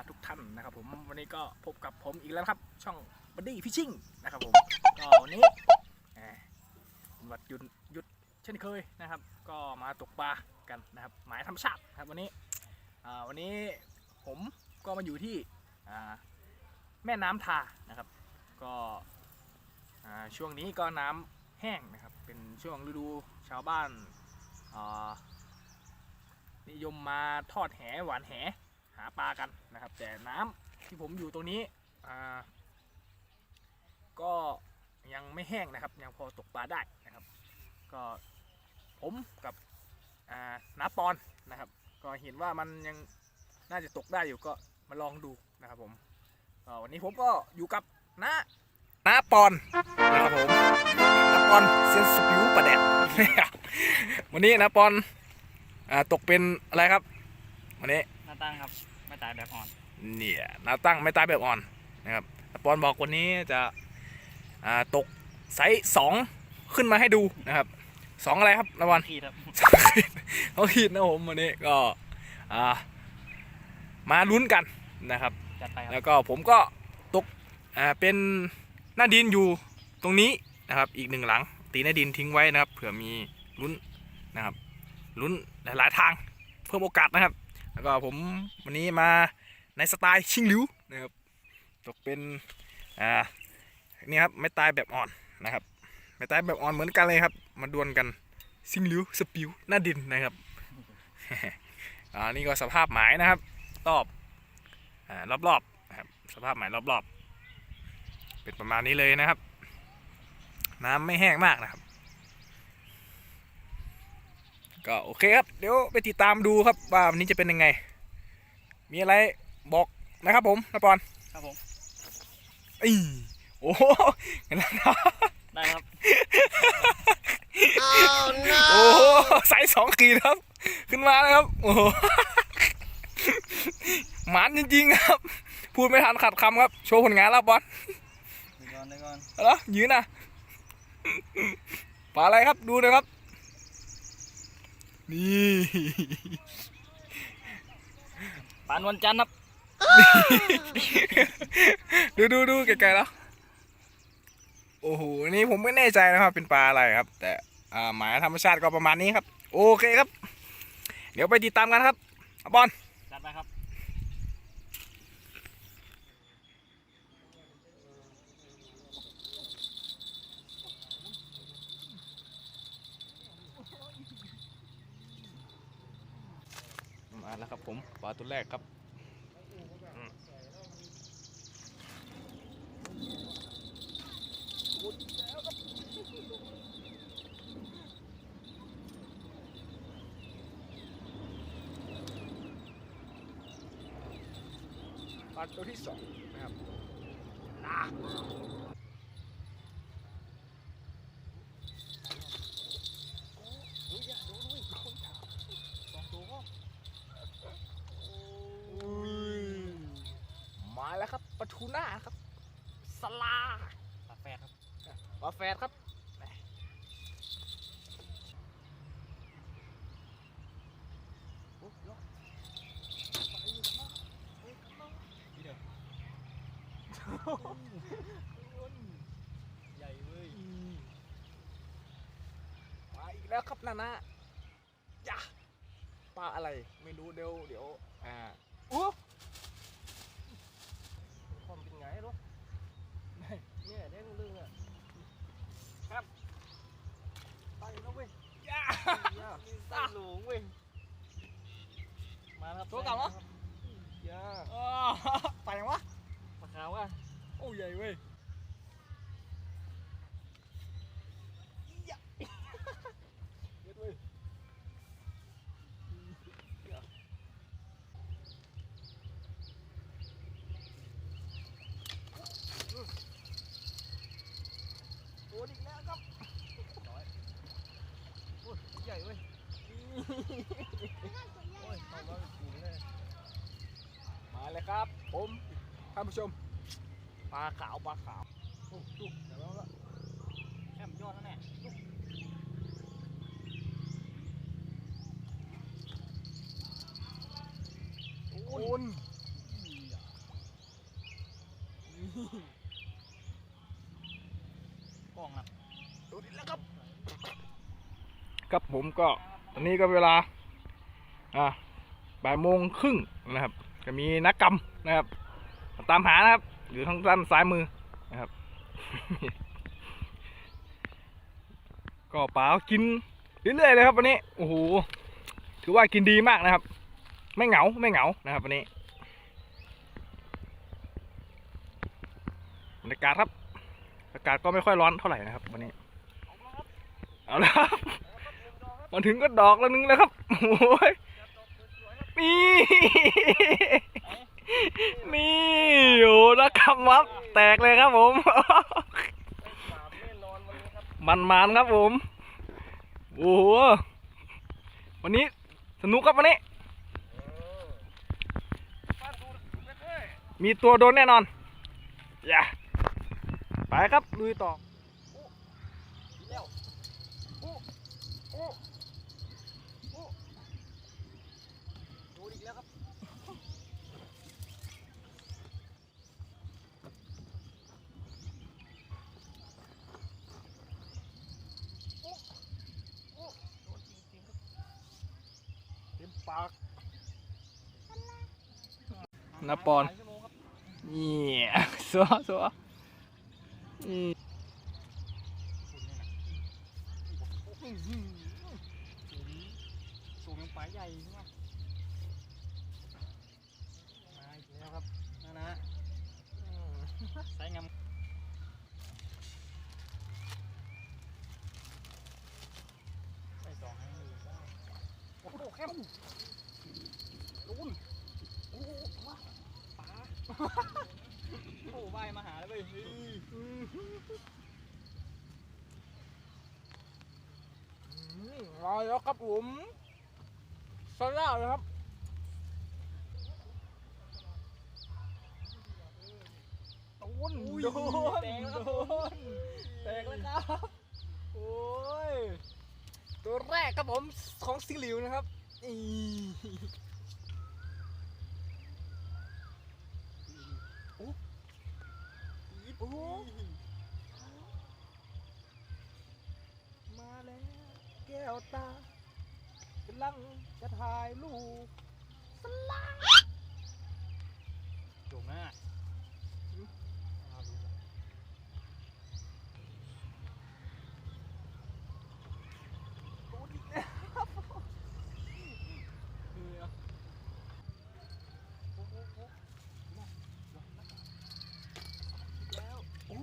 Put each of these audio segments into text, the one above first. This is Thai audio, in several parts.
าทุกท่านนะครับผมวันนี้ก็พบกับผมอีกแล้วครับ ช่องบัดดี้ฟิชชิ่งนะครับผมก็วันนี้แหมเป็นวันหยุดหยุดเช่นเคยนะครับ ก็มาตกปลากันนะครับ หมายธรรมชาตินะครับวันนี้วันนี้ผมก็มาอยู่ที่แม่น้ำทานะครับ ก็ช่วงนี้ก็น้ำแห้งนะครับ เป็นช่วงฤดูชาวบ้านนิยมมาทอดแหหวานแหาปลากันนะครับ แต่น้ำที่ผมอยู่ตรงนี้ก็ยังไม่แห้งนะครับ ยังพอตกปลาได้นะครับ ก็ผมกับน้าปอนนะครับ ก็เห็นว่ามันยังน่าจะตกได้อยู่ก็มาลองดูนะครับผมวันนี้ผมก็อยู่กับน้าน้าปอนนะครับผมน้าปอนเซนสปิวประแดดวันนี้น้าปอนอตกเป็นอะไรครับ วันนี้หน้าตั้งครับ ไม่ตายแบบอ่อน เนี่ยนาตั้งไม่ตายแบบอ่อนนะครับปอนบอกวันนี้จะอ่าตกไซส์สองขึ้นมาให้ดูนะครับสองอะไรครับนาวันขีดครับเขาขีดนะผมวันนี้ก็อ่ามาลุ้นกันนะครับจัดไปครับ แล้วก็ผมก็ตกอ่าเป็นหน้าดินอยู่ตรงนี้นะครับ อีกหนึ่งหลัง ตีหน้าดินทิ้งไว้นะครับเผื่อมีลุ้นนะครับลุ้นหลายๆทางเพิ่มโอกาสนะครับ แล้วก็ผมวันนี้มาในสไตล์ชิงหลิวนะครับตกเป็นอ่านี่ครับไม่ตายแบบอ่อนนะครับไม่ตายแบบอ่อนเหมือนกันเลยครับ มาดวลกันชิงหลิวสปิวหน้าดินนะครับอ่านี่ก็สภาพหมายนะครับ รอบอ่ารอบๆนะครับสภาพหมายรอบๆเป็นประมาณนี้เลยนะครับ น้ำไม่แห้งมากนะครับ ก็โอเคครับ เดี๋ยวไปติดตามดูครับว่าวันนี้จะเป็นยังไง มีอะไรบอกนะครับผมนปอนครับผมอีโอ้โหเห็นแล้วนะได้ครับ โอ้โหสายสองขีดครับ ขึ้นมาแล้วครับ โอ้โหหมันจริง ๆ ครับ พูดไม่ทันขัดคำครับ โชว์ผลงานแล้วบอลเดี๋ยวก่อนเดี๋ยวก่อนเอาละยืนนะปลาอะไรครับดูหนะครับ นี่ปานวันจันทร์ครับ ดูดูดูไกลๆแล้ว โอ้โห นี่ผมไม่แน่ใจนะครับเป็นปลาอะไรครับ แต่อ่าหมายธรรมชาติก็ประมาณนี้ครับ โอเคครับ เดี๋ยวไปติดตามกันครับเอาบอลจัดไปครับ มาแล้วครับ ผมปลาตัวแรกครับปลาตัวที่สองนะครับอะมาแล้วครับปลาทูน่าครับ สลา ปลาแฟดครับปลาแฟดครับใหญ่เว้ยมาอีกแล้วครับนานะยะปลาอะไรไม่รู้เดี๋ยวเดี๋ยวอ่าอู้ความเป็นไงรู้ เนี่ยเด้งลึงอะ ไปแล้วเว้ยย่า ใส่หลงเว้ย มาแผู้ชมปลาขาวปลาขาวโอ้ดูเดี๋ยวแล้แคมยอดแล้วแน่โอ้นกล้องนะดูดิแล้วครับ ครับผมก็ตอนนี้ก็เวลา อ่าบ่ายโมงครึ่งนะครับ ก็มีนักกรรมนะครับ ตามหานะครับ อยู่ทางด้านซ้ายมือนะครับ ก็ป๋ากินเรื่อยๆเลยครับวันนี้โอ้โหถือว่ากินดีมากนะครับ ไม่เหงาไม่เหงานะครับวันนี้บรรยากาศครับ อากาศก็ไม่ค่อยร้อนเท่าไหร่นะครับวันนี้เอาละครับมาถึงก็ดอกแล้วนึงแล้วครับโอ้ยนี่นี่โอ้นักคำ วับแตกเลยครับผม มันมันมานครับผม โอ้โห วันนี้สนุกครับวันนี้ มีตัวโดนแน่นอน อย่า ไปครับลุยต่อ ๆเลี้ยวโอ้โอ้โอ้ดูอีกแล้วครับ เต็มปาก นาปอนหลายชั่วโมงครับนี่สัวสัวนี่อื้อหือสูงยังปลายใหญ่ใช่ไหมมาอีกแล้วครับนะนะอืมใส่งามใส่สองให้มือได้โอ้โหเข้มลุนโอ้โหว้าปลา โอ้ว่ายมาหาแล้วเว้ยเฮ้ยอืมรอแล้วครับผมสล่าเลยครับโดนอุ้ยโดนแตกแล้วโดนแตกแล้วครับ โอ้ย ตัวแรกครับผมของซิลิวนะครับอีโอ้โอ้มาแล้ว แก้ว ตาลังจะถ่ายรูป โด่งหน้าเอาดูก่อน คือเอาโอ้โหโอ้โหมาลงมาแล้วโอ้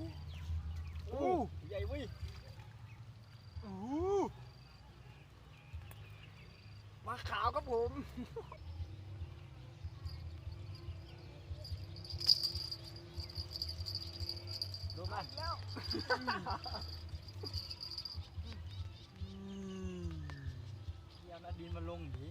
โอ้ใหญ่เว้ย โอ้มา ขาวครับผมดูมาแล้วเยี่ยมนะดินมาลงดิ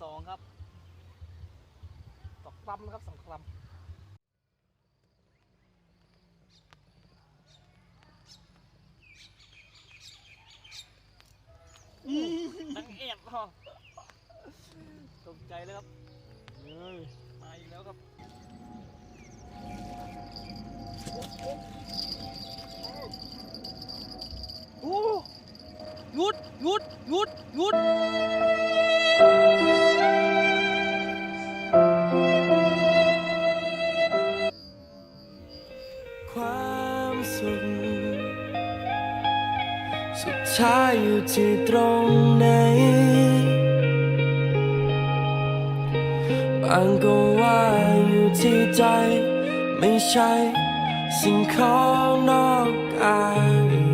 ส์สองครับสองคลำนะครับสองคลทั้งแอบพอตกใจเลยครับเฮ้ยมาอีกแล้วครับำโอ้หยุดหยุดหยุดหยุด ความสุขสุดท้ายอยู่ที่ตรงไหนบางก็ว่าอยู่ที่ใจ ไม่ใช่ สิ่งของนอกกาย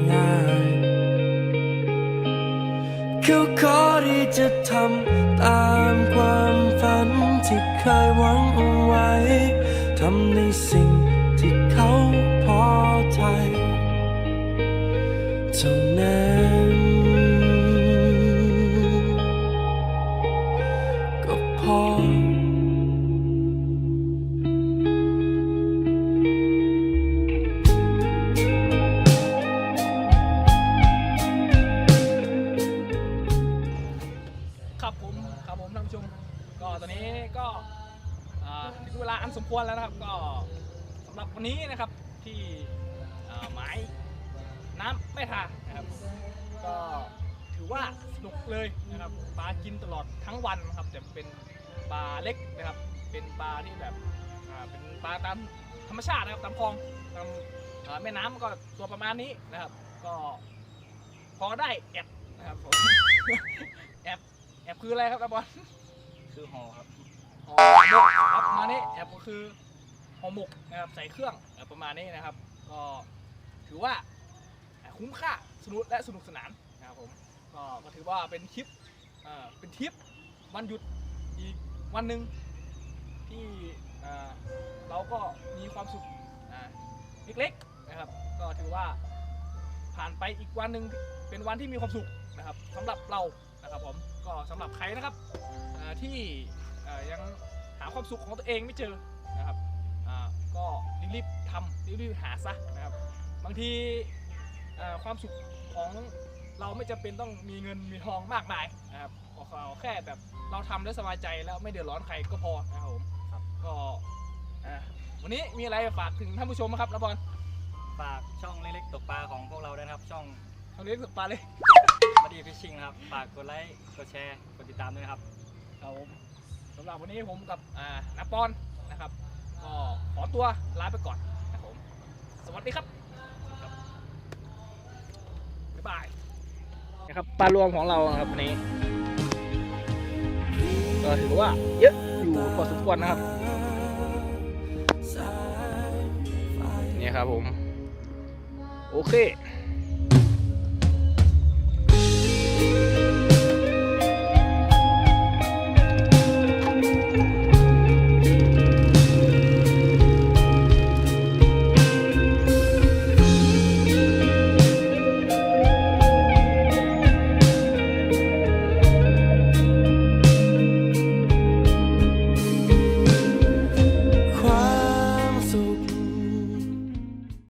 เขาขอที่จะทำตามความฝันที่เคยหวังเอาไว้ทำในสิ่ง นุกเลยนะครับปลากินตลอดทั้งวันนะครับจะเป็นปลาเล็กนะครับ เป็นปลาที่แบบอ่าเป็นปลาตามธรรมชาตินะครับตามคลองตามเอ่อแม่น้ำก็ตัวประมาณนี้นะครับ ก็พอได้แอบนะครับผม แอบแอบคืออะไรครับตาบอล คือห่อครับ ห่อหมกครับประมาณนี้แอบก็คือห่อหมกนะครับใส่เครื่องเอ่อประมาณนี้นะครับ ก็ถือว่าคุ้มค่าสนุกและสนุกสนานนะครับผม ก็ก็ถือว่าเป็นทริปเอ่อเป็นทริปวันหยุดอีกวันหนึ่งที่เอ่อเราก็มีความสุขอ่าเล็กๆนะครับ ก็ถือว่าผ่านไปอีกวันหนึ่งเป็นวันที่มีความสุขนะครับสำหรับเรานะครับผมก็สำหรับใครนะครับที่ยังหาความสุขของตัวเองไม่เจอนะครับก็รีบๆทำรีบๆหาซะนะครับ บางทีความสุขของ เราไม่จำเป็นต้องมีเงินมีทองมากมายนะครับขอเอาแค่แบบเราทำแล้วสบายใจแล้วไม่เดือดร้อนใครก็พอนะครับผมครับ ก็อ่าวันนี้มีอะไรฝากถึงท่านผู้ชมไหมครับนะบอลฝากช่องเล็กๆตกปลาของพวกเราด้วยนะครับ ช่องทางเลี้ยงสุดปลาเลยบัดดี้ฟิชชิ่งนะครับ ฝากกดไลค์ กดแชร์ กดติดตามด้วยนะครับ ครับผมสำหรับวันนี้ผมกับอ่านาปอนนะครับก็ขอตัวลาไปก่อนนะครับผมสวัสดีครับบ๊ายบาย นะครับปลารวมของเรานะครับวันนี้ก็ถือว่าเยอะอยู่พอสมควรนะครับนี่ครับผม โอเค